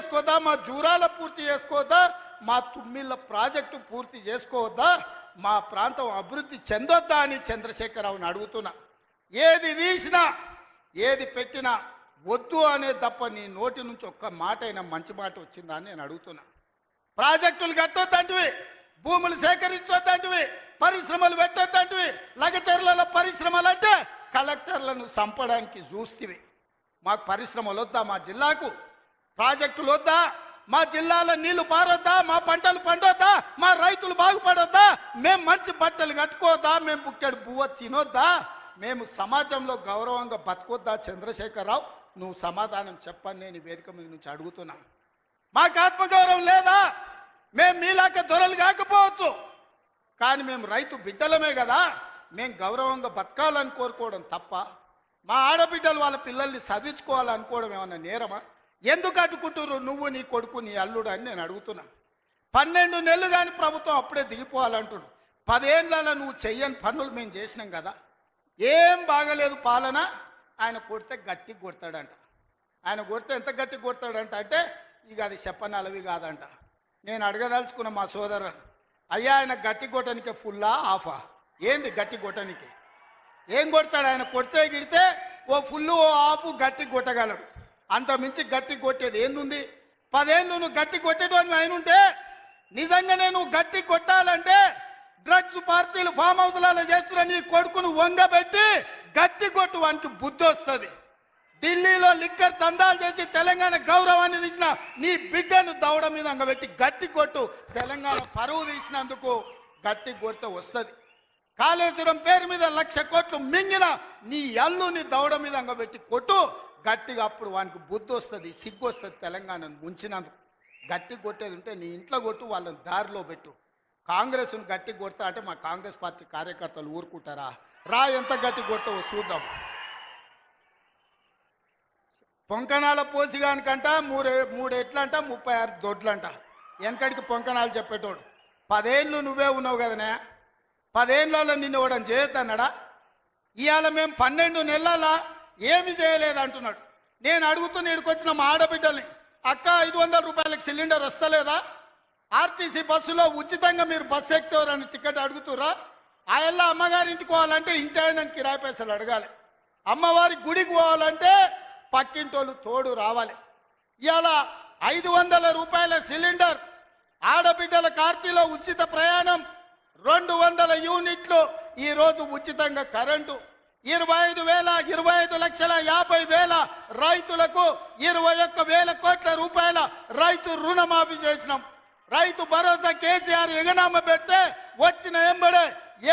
చేసుకోదా? మా జూరాల పూర్తి చేసుకోవద్దా మా తుమ్మిళ్ళ ప్రాజెక్టు పూర్తి చేసుకోవద్దా మా ప్రాంతం అభివృద్ధి చెందొద్దా అని చంద్రశేఖరరావుని అడుగుతున్నా. ఏది తీసినా ఏది పెట్టినా వద్దు అనే తప్ప నీ నోటి నుంచి ఒక్క మాట అయినా మంచి మాట వచ్చిందా అని నేను అడుగుతున్నా. ప్రాజెక్టులు కట్టొద్దంటివి భూములు సేకరించొద్దంటివి పరిశ్రమలు పెట్టొద్దంటివి లగచర్లలో పరిశ్రమలు అంటే కలెక్టర్లను చంపడానికి చూస్తివి. మాకు పరిశ్రమలు వద్దా మా జిల్లాకు? ప్రాజెక్టులు వద్దా మా జిల్లాలో నీళ్ళు పారొద్దా? మా పంటలు పండొద్దా? మా రైతులు బాగుపడొద్దా? మేము మంచి బట్టలు కట్టుకోవద్దా? మేము బుక్కెడు బువ్వ తినొద్దా? మేము సమాజంలో గౌరవంగా బతకొద్దా చంద్రశేఖరరావు? నువ్వు సమాధానం చెప్పని నేను వేదిక మీద నుంచి అడుగుతున్నా. మాకు ఆత్మగౌరవం లేదా? మేము మీలాక దొరలు కాకపోవచ్చు. కానీ మేము రైతు బిడ్డలమే కదా. మేము గౌరవంగా బతకాలని కోరుకోవడం తప్ప మా ఆడబిడ్డలు వాళ్ళ పిల్లల్ని చదివించుకోవాలనుకోవడం ఏమన్నా నేరమా? ఎందుకు అడ్డుకుంటున్నారు నువ్వు నీ కొడుకు నీ అల్లుడు అని నేను అడుగుతున్నా. పన్నెండు నెలలు కానీ ప్రభుత్వం అప్పుడే దిగిపోవాలంటున్నాడు పదేళ్ళలో నువ్వు చెయ్యని పనులు మేము చేసినాం కదా. ఏం బాగలేదు పాలన. ఆయన కొడితే గట్టి కొడతాడంట. ఆయన కొడితే ఎంత గట్టి కొడతాడంట అంటే ఇక అది చెప్పనలవి కాదంట. నేను అడగదలుచుకున్న మా సోదరు అయ్యా ఆయన గట్టి కొట్టనికే ఫుల్లా ఆఫా ఏంది గట్టి కొట్టనికి? ఏం కొడతాడు? ఆయన కొడితే గిడితే ఓ ఫుల్ ఓ ఆఫ్ గట్టి కొట్టగలడు. అంత మించి గట్టి కొట్టేది. ఏందుంది? పదేళ్ళు నువ్వు గట్టి కొట్టేటోని ఆయన ఉంటే నిజంగానే నువ్వు గట్టి కొట్టాలంటే డ్రగ్స్ పార్టీలు ఫామ్ హౌస్లలో చేస్తున్న నీ కొడుకును వంగబెట్టి గట్టి కొట్టు వానికి బుద్ధి వస్తుంది. ఢిల్లీలో లిక్కర్ దందాలు చేసి తెలంగాణ గౌరవాన్ని తీసిన నీ బిడ్డను దౌడ మీద అంగబెట్టి గట్టి కొట్టు తెలంగాణ పరువు తీసినందుకు గట్టి కొడితే వస్తుంది. కాళేశ్వరం పేరు మీద లక్ష కోట్లు మింగిన నీ అల్లుని దౌడ మీద అంగబెట్టి కొట్టు. గట్టిగా అప్పుడు వానికి బుద్ధి వస్తుంది సిగ్గు వస్తుంది తెలంగాణను ముంచినందుకు. గట్టి కొట్టేది ఉంటే నీ ఇంట్లో కొట్టు వాళ్ళని దారిలో పెట్టు. కాంగ్రెస్ను గట్టి కొడతా అంటే మా కాంగ్రెస్ పార్టీ కార్యకర్తలు ఊరుకుంటారా? రా ఎంత గట్టి కొడతావో చూద్దాం. పొంకణాల పోసిగానికంట మూడు మూడెట్లంట ముప్పై ఆరు దొడ్లంట. వెనకడికి పొంకణాలు చెప్పేటోడు. పదేళ్ళు నువ్వే ఉన్నావు కదనే? పదేళ్ళలో నిన్ను ఇవ్వడం చేయొద్దన్నాడా? ఇవాళ మేము పన్నెండు నెలల ఏమి చేయలేదు అంటున్నాడు నేను అడుగుతున్న ఇక్కడికొచ్చిన మా ఆడబిడ్డల్ని అక్క ఐదు వందల రూపాయలకు సిలిండర్ వస్తలేదా? ఆర్టీసీ బస్సులో ఉచితంగా మీరు బస్సు ఎక్కుతారని టికెట్ అడుగుతురా ఆయల్లా అమ్మగారింటికి పోవాలంటే ఇంటి ఆయన కిరాయి పైసలు అడగాలి. అమ్మవారి గుడికి పోవాలంటే పక్కింటోళ్ళు తోడు రావాలి. ఇవాళ ఐదు వందల రూపాయల సిలిండర్ ఆడబిడ్డల కార్తీలో ఉచిత ప్రయాణం రెండు వందల యూనిట్లు ఈరోజు ఉచితంగా కరెంటు ఇరవై ఐదు వేల ఇరవై ఐదు లక్షల యాభై వేల రైతులకు ఇరవై ఒక్క వేల కోట్ల రూపాయల రైతు రుణమాఫీ చేసినాం. రైతు భరోసా కేసీఆర్ ఎగనామ పెడితే వచ్చిన ఎంబడే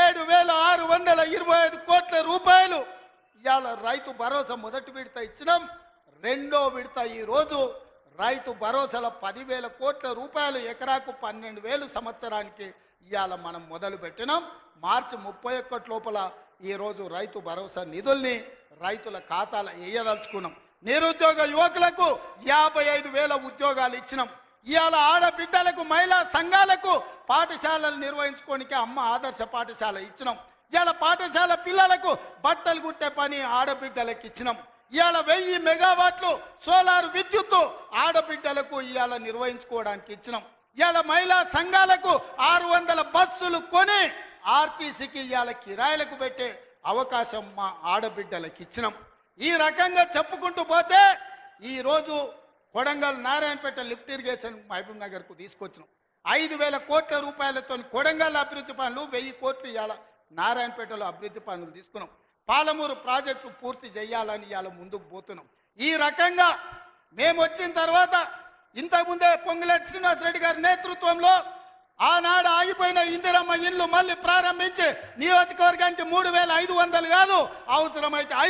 ఏడు వేల ఆరు వందల ఇరవై ఐదు కోట్ల రూపాయలు. ఇవాళ రైతు భరోసా మొదటి విడత ఇచ్చినాం రెండో విడత ఈరోజు రైతు భరోసాల పదివేల కోట్ల రూపాయలు ఎకరాకు పన్నెండు వేలు సంవత్సరానికి ఇవాళ మనం మొదలు పెట్టినాం. మార్చి ముప్పై ఒక్కటి లోపల ఈరోజు రైతు భరోసా నిధుల్ని రైతుల ఖాతాలో వేయదలుచుకున్నాం నిరుద్యోగ యువకులకు యాభై ఐదు వేల ఉద్యోగాలు ఇచ్చినాం. ఇవాళ ఆడబిడ్డలకు మహిళా సంఘాలకు పాఠశాలలు నిర్వహించుకోనికి అమ్మ ఆదర్శ పాఠశాల ఇచ్చినాం. ఇవాళ పాఠశాల పిల్లలకు బట్టలు కుట్టే పని ఆడబిడ్డలకు ఇచ్చినాం. ఇవాళ వెయ్యి మెగావాట్లు సోలార్ విద్యుత్తు ఆడబిడ్డలకు ఇవాళ నిర్వహించుకోవడానికి ఇచ్చినాం. ఇవాళ మహిళా సంఘాలకు ఆరు వందల బస్సులు కొని ఆర్టీసీకి ఇవాళ కిరాయిలకు పెట్టే అవకాశం మా ఆడబిడ్డలకు ఇచ్చినాం. ఈ రకంగా చెప్పుకుంటూ పోతే ఈరోజు కొడంగల్ నారాయణపేట లిఫ్ట్ ఇరిగేషన్ మహబూబ్ నగర్కు తీసుకొచ్చినాం. ఐదు వేల కోట్ల రూపాయలతో కొడంగల్ అభివృద్ధి పనులు వెయ్యి కోట్లు ఇవాళ నారాయణపేటలో అభివృద్ధి పనులు తీసుకున్నాం. పాలమూరు ప్రాజెక్టు పూర్తి చేయాలని ఇవాళ ముందుకు పోతున్నాం. ఈ రకంగా మేము వచ్చిన తర్వాత ఇంతకుముందే పొంగులేటి శ్రీనివాసరెడ్డి గారి నేతృత్వంలో ఆనాడు ఆగిపోయిన ఇందిరమ్మ ఇల్లు మళ్ళీ ప్రారంభించి నియోజకవర్గానికి మూడు వేల ఐదు వందలు కాదు అవసరమైతే ఐదు